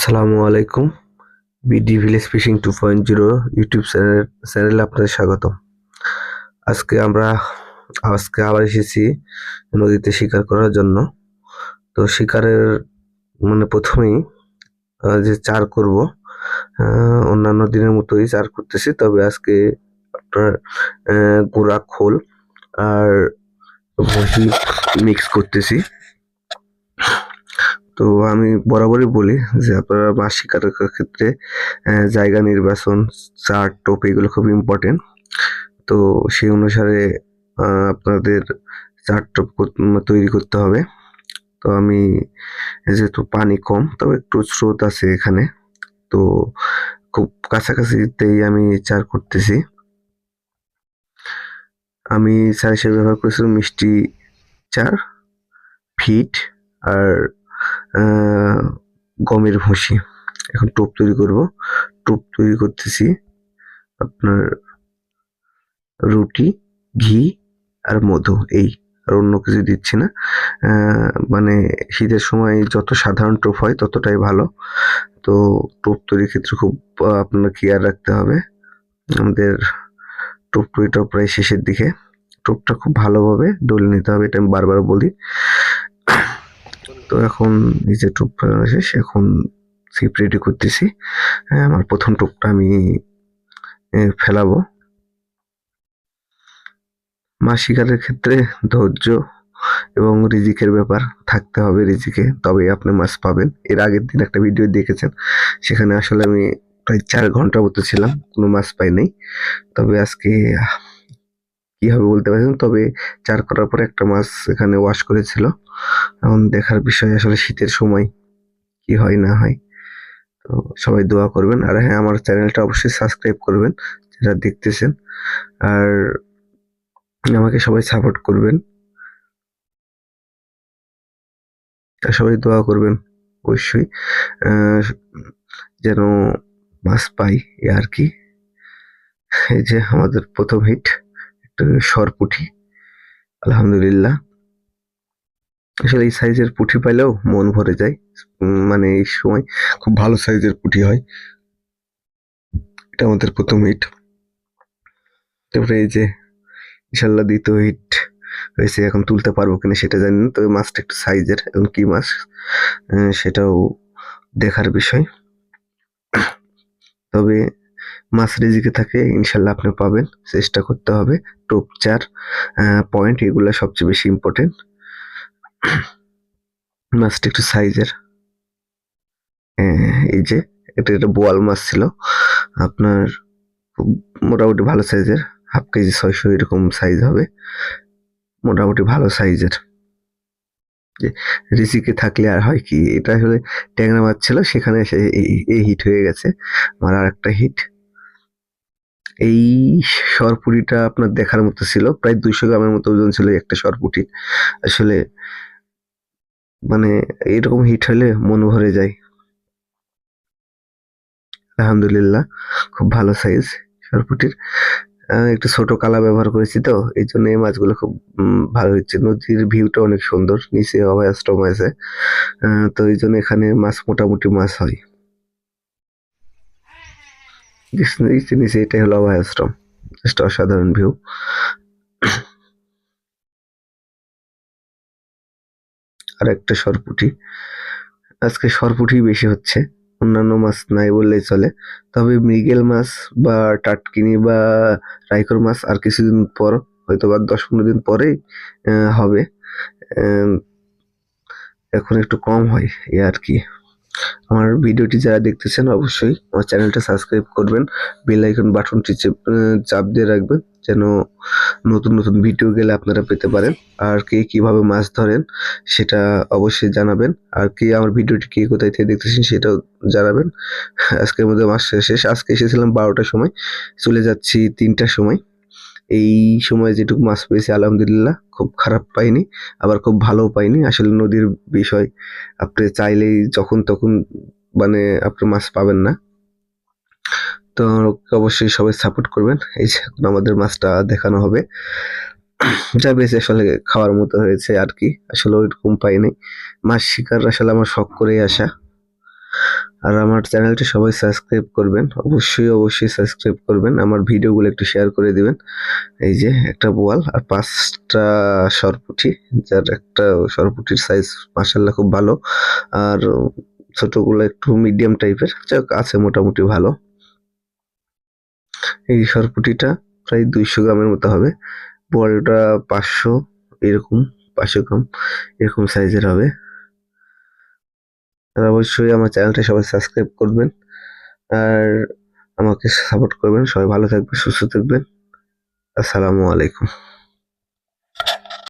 আসসালামু আলাইকুম। BD village fishing two point zero YouTube channel চ্যানেলে আপনাদের স্বাগত আজকে আমরা, আজকে আবার এসেছি নদীতে শিকার করার জন্য। তো শিকারের মানে প্রথমেই যে চার করব অন্যান্য দিনের মতোই চার করতেছি। তবে আজকে আপনার গুঁড়া খোল আর মিক্স করতেছি। তো আমি বরাবরই বলি যে আপনারা মাছ শিকারের ক্ষেত্রে জায়গা নির্বাচন চার টোপ এগুলো খুব ইম্পর্টেন্ট তো সেই অনুসারে আপনাদের চার টোপ তৈরি করতে হবে। তো আমি যেহেতু পানি কম, তবে একটু স্রোত আছে এখানে। তো খুব কাছাকাছিতেই আমি চার করতেছি। আমি চার হিসেবে ব্যবহার করেছিলাম মিষ্টি চার, ফিট আর গমের ভুসি। এখন টোপ তৈরি করব। টোপ তৈরি করতেছি আপনার রুটি, ঘি আর মধু। এই আর অন্য কিছু দিচ্ছি না। মানে শীতের সময় যত সাধারণ টোপ হয় ততটাই ভালো। তো টোপ তৈরির ক্ষেত্রে খুব আপনার কেয়ার রাখতে হবে। আমাদের টোপ তৈরিটা প্রায় শেষের দিকে। টোপটা খুব ভালোভাবে ডলে নিতে হবে। এটা আমি বারবার বলি। তো এখন এই যে টোপ ফেলানো শেষ এখন সিপ রেডি করতেছি। হ্যাঁ, আমার প্রথম টোপটা আমি ফেলাবো। মাছ শিকারের ক্ষেত্রে ধৈর্য এবং রিজিকের ব্যাপার থাকতে হবে রিজিকে তবেই আপনি মাছ পাবেন। এর আগের দিন একটা ভিডিও দেখেছেন সেখানে আসলে আমি প্রায় চার ঘণ্টা মতো ছিলাম কোনো মাছ পাই নাই। তবে আজকে কি হবে বলতে পারছেন? তবে চার করার পরে একটা মাছ এখানে ওয়াশ করেছিল। এখন দেখার বিষয় আসলে শীতের সময় কি হয়, না হয়। তো সবাই দোয়া করবেন। আর হ্যাঁ আমার চ্যানেলটা অবশ্যই সাবস্ক্রাইব করবেন, যারা দেখতেছেন। আর আমাকে সবাই সাপোর্ট করবেন। সবাই দোয়া করবেন অবশ্যই। যেন মাছ পাই আর কি। এই যে আমাদের প্রথম হিট সরপুঠি। আলহামদুলিল্লাহ। আসলে এই সাইজের পুঁটি পাইলেও মন ভরে যায়। মানে এই সময় খুব ভালো সাইজের পুঁটি হয়। এটা আমাদের প্রথম হিট তারপরে এই যে ইনশাল্লাহ দ্বিতীয় হিট হয়েছে, এখন তুলতে পারব কিনা সেটা জানি না, তবে মাছটা একটু সাইজের এবং কি মাছ সেটাও দেখার বিষয়। তবে মাছ রিজিকে থাকে, ইনশাল্লাহ আপনি পাবেন। চেষ্টা করতে হবে। টোপ চার পয়েন্ট এগুলো সবচেয়ে বেশি ইম্পর্টেন্ট মাছটা একটু সাইজের এই যে, এটা একটা বোয়াল মাছ ছিল। আপনার মোটামুটি ভালো সাইজের হাফ কেজি ছয়শো এরকম সাইজ হবে। মোটামুটি ভালো সাইজের যে রিসিকে থাকলে আর হয় কি? এটা আসলে ট্যাংরা মাছ ছিল, সেখানে এসে এই- হিট হয়ে গেছে। আমার আর একটা হিট এই সরপুটিটা আপনার দেখার মতো ছিল। প্রায় দুইশো গ্রামের মতো ওজন ছিল একটা সরপুটি। আসলে মানে এরকম হিট হলে মন ভরে যায়। আলহামদুলিল্লাহ, খুব ভালো সাইজ সরপুটির। একটু ছোট কালা ব্যবহার করেছি তো, এই জন্য এই মাছগুলো খুব ভালো হচ্ছে। নদীর ভিউটা অনেক সুন্দর, নিচে অভয়াশ্রম আছে তো এই জন্য এখানে মাছ মোটামুটি মাছ হয়। নিচে এটাই হলো অভয়াশ্রম। জাস্ট অসাধারণ ভিউ আর একটা সরপুটি। আজকে সরপুটি বেশি হচ্ছে। অন্যান্য মাছ নাই বললেই চলে। তবে মৃগেল মাছ বা টাটকিনি বা রাইকর মাছ আর কিছুদিন পর হয়তো বা দশ পনেরো দিন পরেই হবে। এখন একটু কম হয় এই আর কি। আমার ভিডিওটি যারা দেখতেছেন, অবশ্যই আমার চ্যানেলটা সাবস্ক্রাইব করবেন। বেল আইকন বাটনটি চেপ- দিয়ে রাখবেন, যেন নতুন নতুন ভিডিও গেলে আপনারা পেতে পারেন। আর কে কীভাবে মাছ ধরেন, সেটা অবশ্যই জানাবেন। আর কে আমার ভিডিওটি কে কোথায় থেকে দেখতেছেন, সেটাও জানাবেন। আজকের মধ্যে মাস শেষ, আজকে এসেছিলাম বারোটার সময়, চলে যাচ্ছি তিনটার সময়। এই সময় যেটুকু মাছ পেয়েছি, আলহামদুলিল্লাহ, খুব খারাপ পাইনি, আবার খুব ভালোও পাইনি। আসলে নদীর বিষয়, আপনি চাইলেই যখন তখন মানে আপনি মাছ পাবেন না। তো অবশ্যই সবাই সাপোর্ট করবেন। এই যে এখন আমাদের মাছটা দেখানো হবে। যা বেশি আসলে খাওয়ার মতো হয়েছে আর কি। আসলে ওইরকম পাইনি। মাছ শিকার আসলে আমার শখ করেই আসা। আর আমার চ্যানেলটি সবাই সাবস্ক্রাইব করবেন, অবশ্যই অবশ্যই সাবস্ক্রাইব করবেন, আমার ভিডিওগুলো একটু শেয়ার করে দিবেন। এই যে একটা বোয়াল আর পাঁচটা সরপুটি, যার একটা সরপুটির সাইজ মাসাল্লাহ খুব ভালো। আর ছোটগুলো একটু মিডিয়াম টাইপের যাক আছে মোটামুটি ভালো। এই সরপুটিটা প্রায় দুইশো গ্রামের মতো হবে। বোয়ালটা পাঁচশো, এরকম, পাঁচশো গ্রাম, এরকম সাইজের হবে। আর অবশ্যই আমার চ্যানেলটা সবাই সাবস্ক্রাইব করবেন আর আমাকে সাপোর্ট করবেন। সবাই ভালো থাকবেন, সুস্থ থাকবেন। আসসালামু আলাইকুম।